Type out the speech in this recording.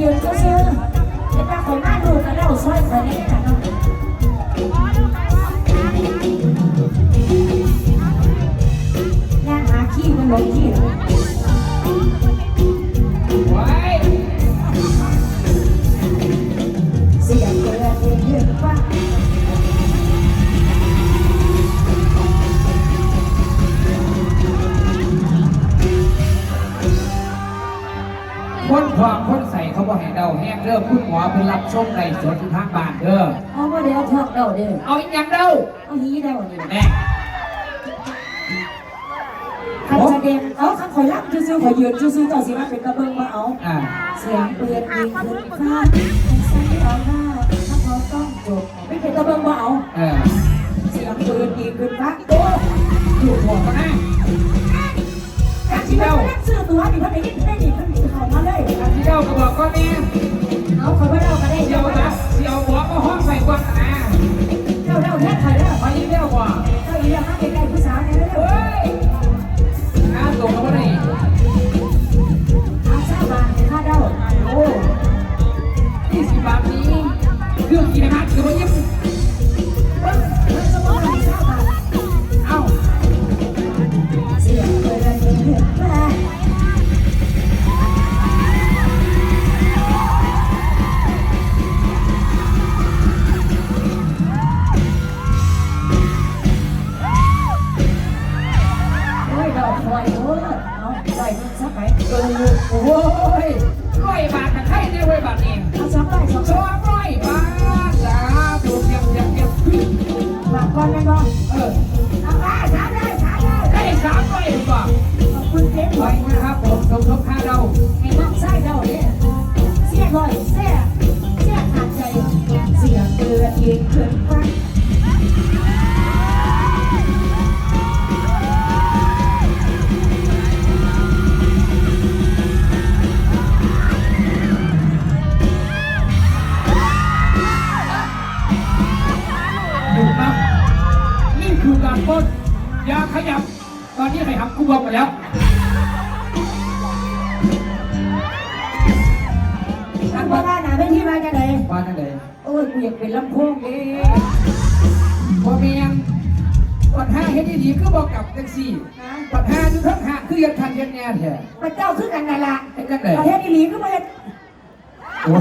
ียืนก็ซื้อแต่ตาข่อยมาดูกันแล้วซอยข่อยนี่ะน้องย่าหาขี้มันหลงขี้เสียงเตือนเยืนว่าคนความคน กให้เดาแห้งเด้อคุณหมอเพิ่นรับชมในสวนทางบ้านเด้อเอาว่าเดี๋ยวทอกเดาเด้อเอาอีกอย่างเด้าเอาหีเดานี่แม่คันแสดงเอาคันคอยรับซื่อๆคอยยืนซื่อๆเจ้าสิมาเป็นกระเบื้องมาเอาอ่าเสียงเปลือนยิงขึ้นฟ้าใส่เอาหน้าถ้าเขาต้องจบไม่เป็นกระเบื้องมาเอาเออเสียงปืนยิงขึ้นฟ้าโอ้อยู่หัวก็ได้การที่เราซื้อตัวนี่เขาได้ยินได้ดี ก็บอกก็แม่เอาเขาไม่เล่าก็ได้เดี๋ยวนะเดี๋ยวหัวก็ห้องใส่กว่อนะเเอาได้เงินสักไหนเออโอ้ยร้อยบาทกับใครได้ร้อยบาทเองเอาสองร้อยสองสร้ออยงร้อยบาทจ้าถูกเก็บเก็บเก็บหลับก่อนได้บ่เออเอาไปถามได้ถามได้ได้สามร้อยดีกว่าขอบคุณเจ๊ไปบ่อยนะครับผมสมทบค่าเราให้น้องไส้เดาเนี่ยเสียบ่อย ถูกครับนี่คือการปล้นอย่าขยับ ตอนนี้ใครทำกูบอกไปแล้ว ทางบ้านน่ะไม่ที่มาจากไหนว่าท่านใดโอ้ยกูอยากเป็นลำโพงเด้พอเมียงปัญหาเฮ็ดดีๆคือบอกกับแท็กซี่นะปัญหาอยู่ทั้งหาคือยังทันยังแน่แท้พระเจ้าคือกันนั่นล่ะไอ้จังไดประเทศอีหลีก็ประเทศโอ้